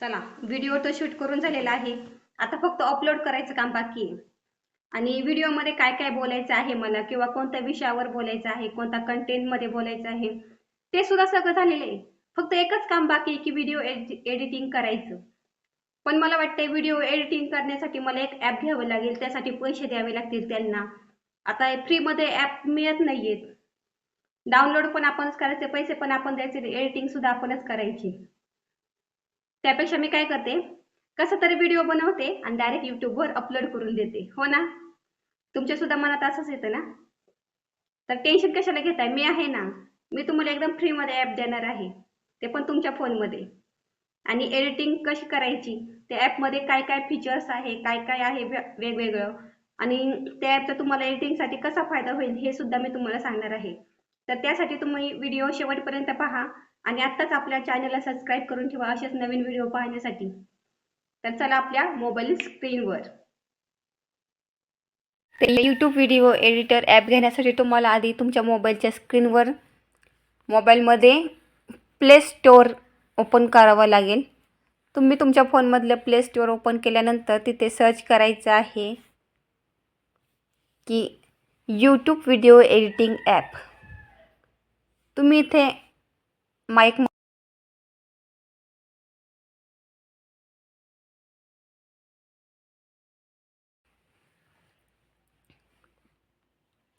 चला व्हिडिओ तर शूट करून झालेला आहे. आता फक्त अपलोड करायचं काम बाकी आहे. आणि व्हिडिओमध्ये काय काय बोलायचं आहे मला किंवा कोणत्या विषयावर बोलायचं आहे कोणत्या कंटेंटमध्ये बोलायचं आहे ते सुद्धा सगळं झालेलं आहे. फक्त एकच काम बाकी आहे की व्हिडिओ एडिटिंग करायचं. पण मला वाटतंय व्हिडिओ एडिटिंग करण्यासाठी मला एक ॲप घ्यावं लागेल त्यासाठी पैसे द्यावे लागतील त्यांना. आता फ्रीमध्ये ॲप मिळत नाहीयेत. डाउनलोड पण आपणच करायचे पैसे पण आपण द्यायचे एडिटिंग सुद्धा आपणच करायची. त्यापेक्षा मी काय करते कसा तरी व्हिडिओ बनवते आणि डायरेक्ट युट्यूबवर अपलोड करून देते. हो ना? तुमच्या सुद्धा मनात असंच येतं ना? तर टेन्शन कशाला घेताय? मी आहे ना? मी तुम्हाला एकदम फ्रीमध्ये ॲप देणार आहे. ते पण तुमच्या फोनमध्ये आणि एडिटिंग कशी करायची? त्या ॲपमध्ये काय काय फीचर्स आहे काय काय आहे वेगवेगळं. आणि त्या ॲपचा तुम्हाला एडिटिंगसाठी कसा फायदा होईल हे सुद्धा मी तुम्हाला सांगणार आहे. तर त्यासाठी तुम्ही व्हिडिओ शेवटपर्यंत पहा. आणि आत्ताच आपल्या चॅनलला सबस्क्राईब करून ठेवा असेच नवीन व्हिडिओ पाहण्यासाठी. तर चला आपल्या मोबाईल स्क्रीनवर ते यूट्यूब व्हिडिओ एडिटर ॲप घेण्यासाठी तुम्हाला आधी तुमच्या मोबाईलच्या स्क्रीनवर मोबाईलमध्ये प्ले स्टोअर ओपन करावं लागेल. तुम्ही तुमच्या फोनमधलं प्ले स्टोअर ओपन केल्यानंतर तिथे सर्च करायचं आहे की यूट्यूब व्हिडिओ एडिटिंग ॲप तुम्ही इथे माईक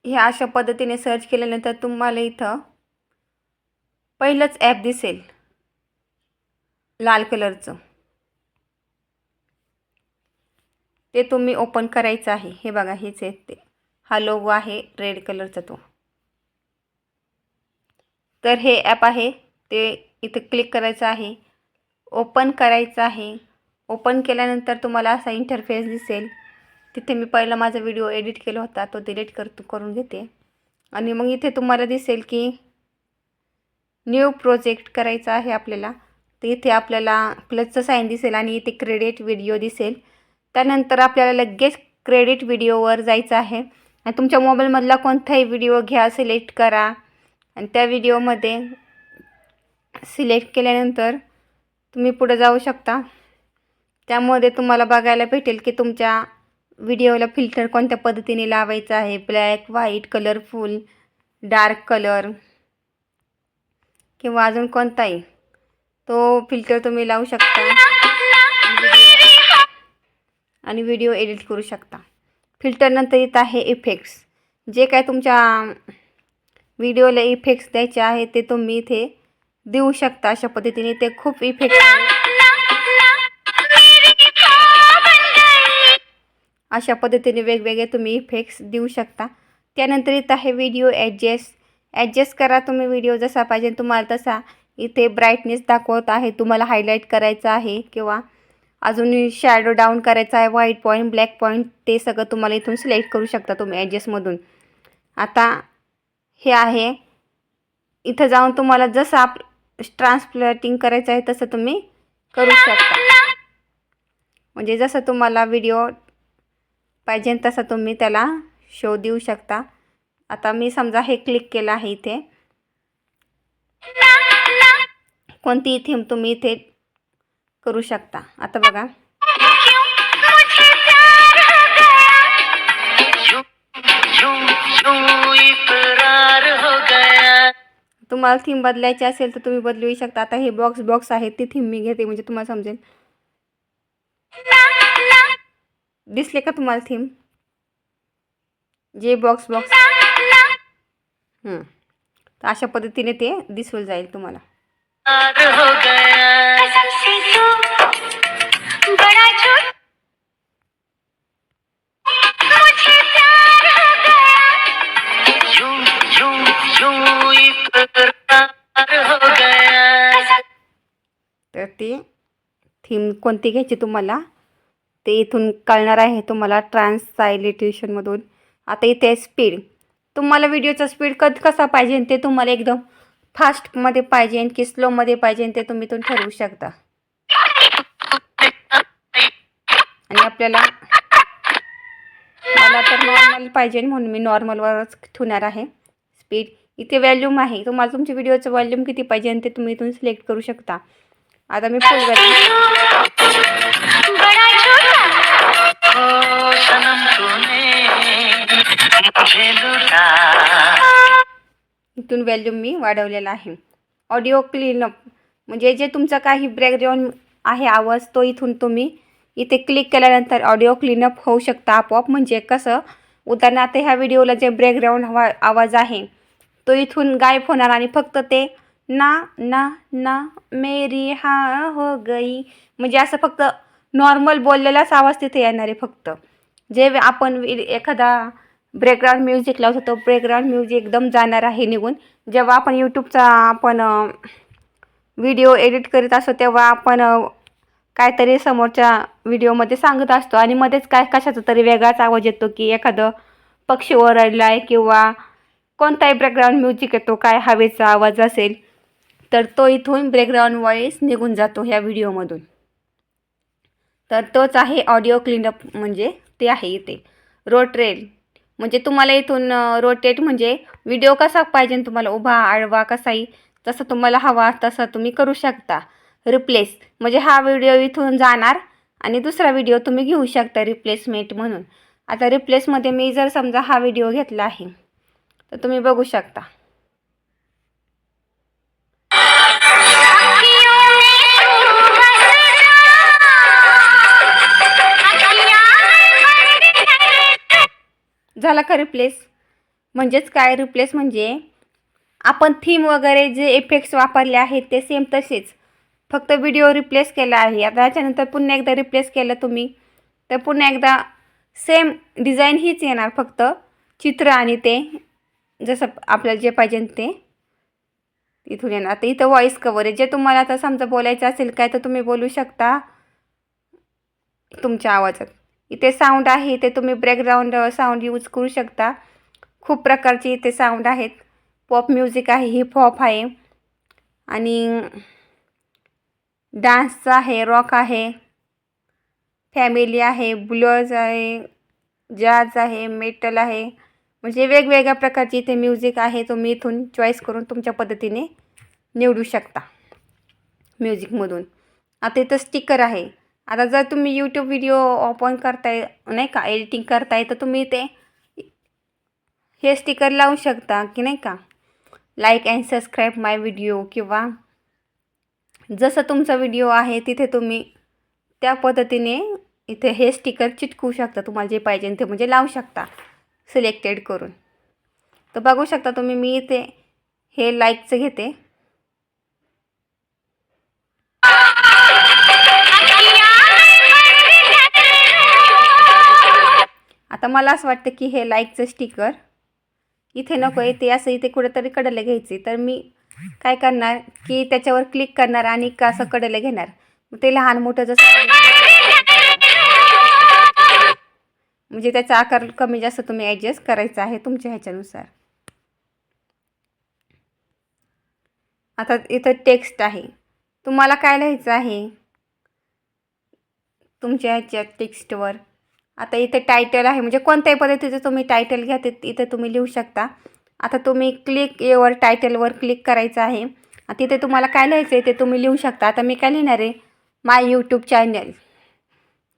हे अशा पद्धतीने सर्च केल्यानंतर तुम्हाला इथं पहिलंच ॲप दिसेल. लाल कलरचं ते तुम्ही ओपन करायचं आहे. हे बघा हेच आहे ते. हा लोगो आहे रेड कलरचा तो. तर हे ॲप आहे. ते इथं क्लिक करायचं आहे. ओपन करायचं आहे. ओपन केल्यानंतर तुम्हाला असा इंटरफेस दिसेल. तिथे मी पहिला माझा व्हिडिओ एडिट केला होता. तो डिलीट करतो करून घेते. आणि मग इथे तुम्हाला दिसेल की न्यू प्रोजेक्ट करायचा आहे आपल्याला. तर इथे आपल्याला प्लसचं साईन दिसेल आणि इथे क्रेडिट व्हिडिओ दिसेल. त्यानंतर आपल्याला लगेच क्रेडिट व्हिडिओवर जायचं आहे. आणि तुमच्या मोबाईलमधला कोणताही व्हिडिओ घ्या सिलेक्ट करा. आणि त्या व्हिडिओमध्ये सिलेक्ट केल्यानंतर तुम्ही पुढे जाऊ शकता. त्यामध्ये तुम्हाला बघायला भेटेल की तुमच्या व्हिडिओला फिल्टर कोणत्या पद्धतीने लावायचं आहे. Black white colourful dark colour किंवा अजून कोणताही. तो फिल्टर तुम्ही लावू शकता. आणि व्हिडिओ एडिट करू शकता. फिल्टरनंतर येत आहे इफेक्ट्स. जे काय तुमच्या व्हिडिओला इफेक्ट्स द्यायचे आहे ते तुम्ही इथे देऊ शकता अशा पद्धतीने ते खूप इफेक्ट अशा पद्धतीने वेगवेगळे तुम्ही इफेक्ट्स देऊ शकता. त्यानंतर इथं आहे व्हिडिओ ॲडजस्ट ॲडजस्ट करा तुम्ही व्हिडिओ जसा पाहिजे तुम्हाला तसा. इथे ब्राईटनेस दाखवत आहे. तुम्हाला हायलाईट करायचं आहे किंवा अजून शॅडो डाऊन करायचा आहे. व्हाईट पॉईंट ब्लॅक पॉईंट ते सगळं तुम्हाला इथून सिलेक्ट करू शकता तुम्ही ॲडजस्टमधून आता हे आहे. इथं जाऊन तुम्हाला जसं आप ट्रान्सप्लेटिंग करायचं आहे तसं तुम्ही करू शकता म्हणजे जसं तुम्हाला व्हिडिओ पाहिजे तसं तुम्ही त्याला शो देऊ शकता आता मी समजा हे क्लिक केलं आहे इथे कोणतीही थीम तुम्ही इथे करू शकता आता बघा तुम्हाला थीम बदलायची असेल तर तुम्ही बदलू शकता. आता हे बॉक्स बॉक्स आहे ती थीम मी घेते म्हणजे तुम्हाला समजेल. दिसले का तुम्हाला थीम जे बॉक्स बॉक्स तर अशा पद्धतीने ते दिसून जाईल तुम्हाला. थीम कोणती घ्यायची तुम्हाला? ते इथून कळणार आहे तुम्हाला ट्रान्ससायलिटेशनमधून आता इथे स्पीड. तुम्हाला व्हिडिओचा स्पीड क कसा पाहिजे ते तुम्हाला एकदम फास्टमध्ये पाहिजे की स्लोमध्ये पाहिजे ते तुम्ही इथून ठरवू शकता. आणि आपल्याला मला तर नॉर्मल पाहिजे म्हणून मी नॉर्मलवरच ठेवणार आहे स्पीड इथे व्हॅल्यूम आहे. तुम्हाला तुमच्या व्हिडिओचं व्हॉल्यूम किती पाहिजे आणि ते तुम्ही इथून सिलेक्ट करू शकता. आता मी फुल वॅल्यूम इथून व्हॅल्यूम मी वाढवलेला आहे. ऑडिओ क्लीनअप म्हणजे जे तुमचा काही बॅकग्राऊंड आहे आवाज तो इथून तुम्ही इथे क्लिक केल्यानंतर ऑडिओ क्लीनअप होऊ शकता आपोआप. म्हणजे कसं? उदाहरणार्थ ह्या व्हिडिओला जे बॅकग्राऊंड हवा आवाज आहे तो इथून गायब होणार आणि फक्त ते ना ना ना मेरी हा हो गई. म्हणजे असं फक्त नॉर्मल बोललेलाच आवाज तिथे येणार आहे फक्त. जे आपण एखादा ब्रेकग्राऊंड म्युझिक लावतो तो ब्रेकग्राऊंड म्युझिक एकदम जाणार आहे निघून. जेव्हा आपण यूट्यूबचा आपण व्हिडिओ एडिट करीत असतो तेव्हा आपण काहीतरी समोरच्या व्हिडिओमध्ये सांगत असतो. आणि मध्येच काय कशाचा तरी वेगळाच आवाज येतो की एखादं पक्षी ओरडला आहे किंवा कोणताही बॅकग्राऊंड म्युझिक येतो काय हवेचा आवाज असेल. तर तो इथून बॅकग्राऊंड वॉईस निघून जातो ह्या व्हिडिओमधून तर तोच आहे ऑडिओ क्लीनअप म्हणजे ते आहे इथे. रोटरेल म्हणजे तुम्हाला इथून रोटेट म्हणजे व्हिडिओ कसा पाहिजे तुम्हाला उभा आडवा कसाही जसं तुम्हाला हवा तसं तुम्ही करू शकता. रिप्लेस म्हणजे हा व्हिडिओ इथून जाणार आणि दुसरा व्हिडिओ तुम्ही घेऊ शकता रिप्लेसमेंट म्हणून. आता रिप्लेसमध्ये मी जर समजा हा व्हिडिओ घेतला आहे तर तुम्ही बघू शकता. झाला का रिप्लेस म्हणजेच काय रिप्लेस म्हणजे आपण थीम वगैरे जे इफेक्ट्स वापरले आहेत ते सेम तसेच. फक्त व्हिडिओ रिप्लेस केला आहे. आता याच्यानंतर पुन्हा एकदा रिप्लेस केलं तुम्ही. तर पुन्हा एकदा सेम डिझाईन हीच येणार फक्त. चित्र आणि ते जसं आपल्याला जे पाहिजे ते. इथून येणार. आता इथं व्हॉईस कवर आहे. जे तुम्हाला आता समजा बोलायचं असेल काय तर तुम्ही बोलू शकता. तुमच्या आवाजात. इथे साऊंड आहे इथे तुम्ही बॅकग्राऊंड साऊंड यूज करू शकता. खूप प्रकारचे इथे साऊंड आहेत. पॉप म्युझिक आहे हिप हॉप आहे. आणि डान्सचं आहे रॉक आहे. फॅमिली आहे ब्लूज आहे जॅज आहे मेटल आहे. म्हणजे वेगवेगळ्या प्रकारचे इथे म्युझिक आहे तुम्ही इथून चॉईस करून तुमच्या पद्धतीने निवडू शकता म्युझिकमधून आता इथं स्टिकर आहे. आता जर तुम्ही यूट्यूब व्हिडिओ ओपन करताय नाही का? एडिटिंग करताय तर तुम्ही ते हे स्टिकर लावू शकता की नाही का? Like and subscribe my video किंवा जसं तुमचा व्हिडिओ आहे तिथे तुम्ही त्या पद्धतीने इथे हे स्टिकर चिटकू शकता. तुम्हाला जे पाहिजे ते म्हणजे लावू शकता सिलेक्टेड करून. तर बघू शकता तुम्ही मी इथे हे लाईकचं घेते. मला असं वाटतं की हे लाईकचं स्टिकर. इथे नको आहे ते असं इथे कुठेतरी कडले घ्यायचे. तर मी काय करणार की त्याच्यावर क्लिक करणार आणि का असं कडले घेणार. ते लहान मोठं जसं म्हणजे त्याचा आकार कमी जास्त तुम्ही ॲडजस्ट करायचा आहे तुमच्या ह्याच्यानुसार. आता इथं टेक्स्ट आहे. तुम्हाला काय लिहायचं आहे? तुमच्या ह्याच्या टेक्स्टवर आता इथे टायटल आहे. म्हणजे कोणत्याही पद्धतीचं तुम्ही टायटल घ्या ते इथे तुम्ही लिहू शकता. आता तुम्ही क्लिक येवर टायटलवर क्लिक करायचं आहे. तिथे तुम्हाला काय लिहायचं आहे ते तुम्ही लिहू शकता. आता मी काय लिहिणार आहे? माय यूट्यूब चॅनल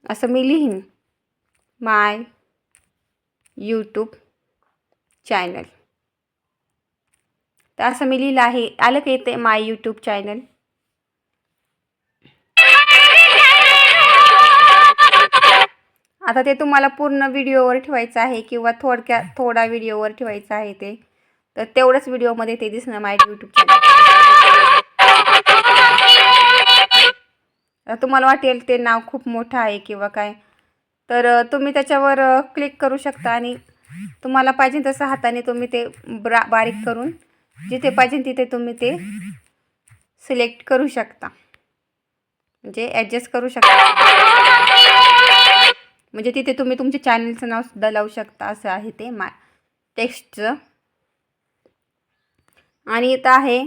असं मी लिहीन. माय यूट्यूब चॅनल तर असं मी लिहिलं आहे. आलं का येते माय यूट्यूब चॅनल आता ते तुम्हाला पूर्ण व्हिडिओवर ठेवायचं आहे किंवा थोडक्यात थोडा व्हिडिओवर ठेवायचं आहे ते तर तेवढंच व्हिडिओमध्ये ते दिसणं माझ्या यूट्यूब चॅनल तुम्हाला वाटेल ते नाव खूप मोठं आहे किंवा काय तर तुम्ही त्याच्यावर क्लिक करू शकता आणि तुम्हाला पाहिजे तसं हाताने तुम्ही ते ब्रा बारीक करून जिथे पाहिजे तिथे तुम्ही ते सिलेक्ट करू शकता. म्हणजे ॲडजस्ट करू शकता. म्हणजे तिथे तुम्ही तुमच्या चॅनलचं नावसुद्धा लावू शकता असं आहे ते मा टेक्स्टचं आणि इथं आहे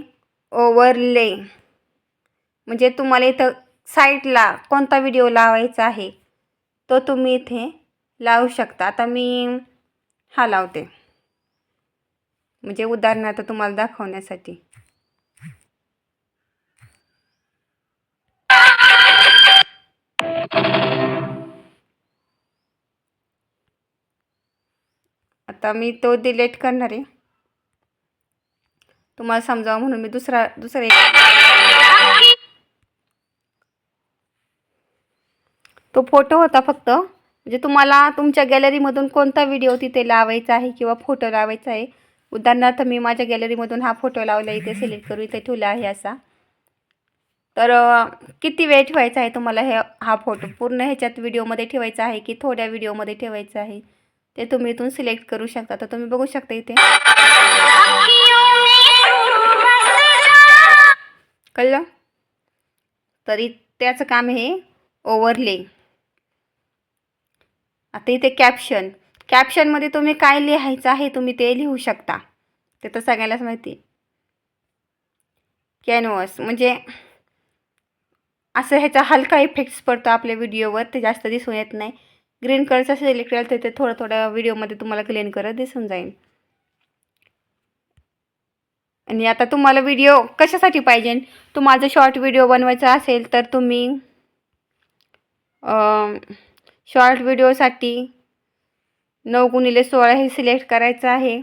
ओव्हरले म्हणजे तुम्हाला इथं साईटला कोणता व्हिडिओ लावायचा आहे तो तुम्ही इथे लावू शकता. आता मी हा लावते. म्हणजे उदाहरणार्थ तुम्हाला दाखवण्यासाठी. आता मी तो डिलीट करणार आहे. तुम्हाला समजावं म्हणून मी दुसरा दुसरा एक तो फोटो होता फक्त. म्हणजे तुम्हाला तुमच्या गॅलरीमधून कोणता व्हिडिओ तिथे लावायचा आहे किंवा फोटो लावायचा आहे? उदाहरणार्थ मी माझ्या गॅलरीमधून हा फोटो लावला इथे सिलेक्ट करू इथे ठेवला आहे असा. तर किती वेळ ठेवायचा आहे तुम्हाला हे हा फोटो पूर्ण ह्याच्यात व्हिडिओमध्ये ठेवायचा आहे की थोड्या व्हिडिओमध्ये ठेवायचा आहे? ते तुम्ही इथून सिलेक्ट करू शकता. तर तुम्ही बघू शकता इथे. कळलं? तरी त्याचं काम हे ओव्हरले. आता इथे कॅप्शन कॅप्शनमध्ये तुम्ही काय लिहायचं आहे तुम्ही ते लिहू शकता. ते तर सगळ्यालाच माहिती कॅनव्हस म्हणजे असं ह्याचा हलका इफेक्ट्स पडतो आपल्या व्हिडिओवर ते जास्त दिसून येत नाही. ग्रीन कलरचं सिलेक्ट केला तर ते थोडं थोड्या व्हिडिओमध्ये तुम्हाला क्लीन करत दिसून जाईल. आणि आता तुम्हाला व्हिडिओ कशासाठी पाहिजे? तुम्हाला जर शॉर्ट व्हिडिओ बनवायचा असेल तर तुम्ही शॉर्ट व्हिडिओसाठी नऊ गुणिले सोळा हे सिलेक्ट करायचं आहे.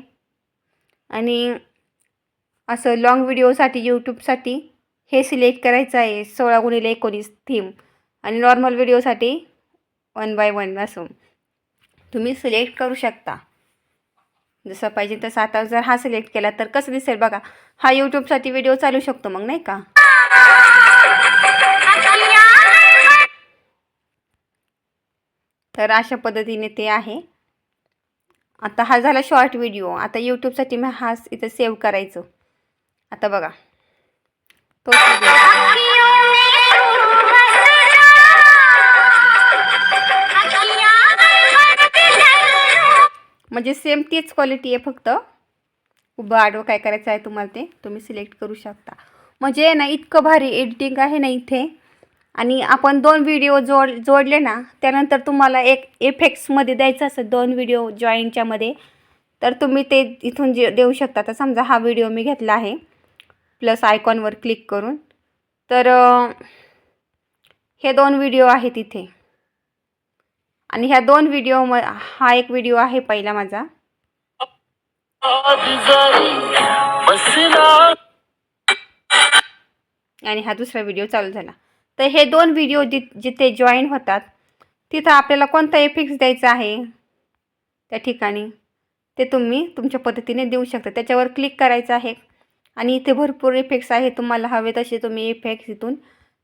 आणि असं लॉंग व्हिडिओसाठी यूट्यूबसाठी हे सिलेक्ट करायचं आहे सोळा गुणिले एकोणीस थीम आणि नॉर्मल व्हिडिओसाठी वन बाय वन असो तुम्ही सिलेक्ट करू शकता. जसं पाहिजे तसं आता जर हा सिलेक्ट केला तर कसं दिसेल बघा. हा यूट्यूबसाठी व्हिडिओ चालू शकतो मग नाही का? तर अशा पद्धतीने ते आहे. आता हा झाला शॉर्ट व्हिडिओ आता यूट्यूबसाठी मी हा इथं सेव्ह करायचं. आता बघा. तो म्हणजे सेम तीच क्वालिटी आहे फक्त. उभं आडवं काय करायचं आहे तुम्हाला ते तुम्ही सिलेक्ट करू शकता. म्हणजे ना इतकं भारी एडिटिंग आहे ना इथे. आणि आपण दोन व्हिडिओ जोड जोडले ना त्यानंतर तुम्हाला एक इफेक्ट्समध्ये द्यायचं असेल दोन व्हिडिओ जॉईंटच्यामध्ये तर तुम्ही ते इथून जे देऊ शकता. तर समजा हा व्हिडिओ मी घेतला आहे प्लस आयकॉनवर क्लिक करून. तर हे दोन व्हिडिओ आहेत इथे. आणि ह्या दोन व्हिडिओ म हा एक व्हिडिओ आहे पहिला माझा. आणि हा दुसरा व्हिडिओ चालू झाला. तर हे दोन व्हिडिओ जि जिथे जॉईन होतात तिथं आपल्याला कोणता इफेक्ट्स द्यायचा आहे? त्या ठिकाणी ते तुम्ही तुमच्या पद्धतीने देऊ शकता. त्याच्यावर क्लिक करायचं आहे. आणि इथे भरपूर इफेक्ट्स आहे. तुम्हाला हवे तसे तुम्ही इफेक्ट्स इथून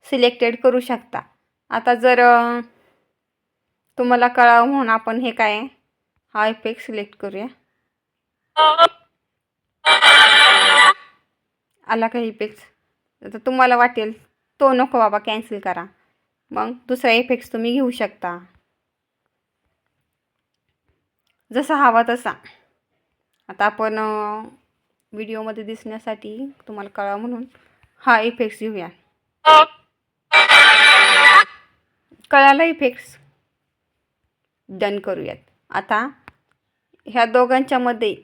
सिलेक्टेड करू शकता. आता जर तुम्हाला कळावं म्हणून आपण हे काय हा इफेक्ट सिलेक्ट करूया. आला का इफेक्ट्स तर तुम्हाला वाटेल तो नको बाबा कॅन्सल करा. मग दुसरा इफेक्ट्स तुम्ही घेऊ शकता. जसा हवा तसा. आता आपण व्हिडिओमध्ये दिसण्यासाठी तुम्हाला कळा म्हणून हा इफेक्ट्स घेऊया. कळाला इफेक्ट्स डन करूयात. आता ह्या दोघांच्यामध्ये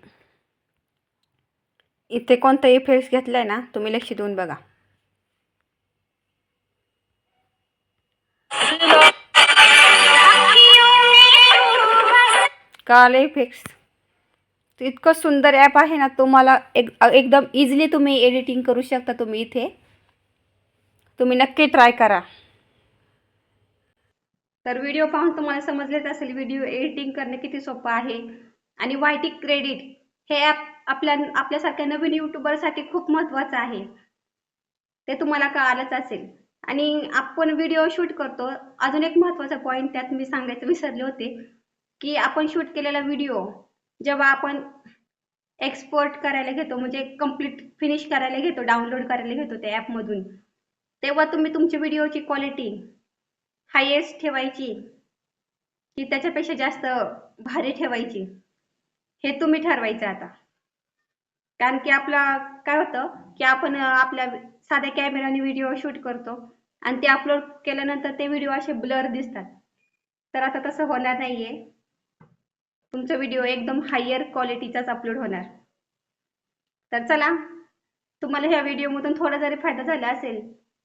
इथे कोणता इफेक्ट्स घेतला आहे ना तुम्ही लक्ष देऊन बघा. काले इफेक्ट्स इतकं सुंदर ॲप आहे ना तुम्हाला एक एकदम इझिली तुम्ही एडिटिंग करू शकता तुम्ही इथे. तुम्ही नक्की ट्राय करा. तर व्हिडिओ पाहून तुम्हाला समजलेच असेल व्हिडिओ एडिटिंग करणे किती सोपं आहे. आणि वायटी क्रेडिट हे ॲप आपल्या आपल्यासारख्या नवीन युट्यूबरसाठी खूप महत्त्वाचं आहे. ते तुम्हाला कळालंच असेल. आणि आपण व्हिडिओ शूट करतो. अजून एक महत्त्वाचा पॉईंट त्यात मी सांगायचं विसरले होते की आपण शूट केलेला व्हिडिओ जेव्हा आपण एक्सपोर्ट करायला घेतो म्हणजे कंप्लीट फिनिश करायला घेतो डाउनलोड करायला घेतो त्या ॲपमधून तेव्हा तुम्ही तुमची व्हिडिओची क्वालिटी हायेस्ट ठेवायची की त्याच्यापेक्षा जास्त भारी ठेवायची हे तुम्ही ठरवायचं आता. कारण की आपला काय होतं की आपण आपल्या साध्या कॅमेराने व्हिडिओ शूट करतो आणि ते अपलोड केल्यानंतर ते व्हिडिओ असे ब्लर दिसतात. तर आता तसं होणार नाहीये. तुमचा व्हिडिओ एकदम हायर क्वालिटीचाच अपलोड होणार. तर चला तुम्हाला ह्या व्हिडिओमधून थोडा जरी फायदा झाला असेल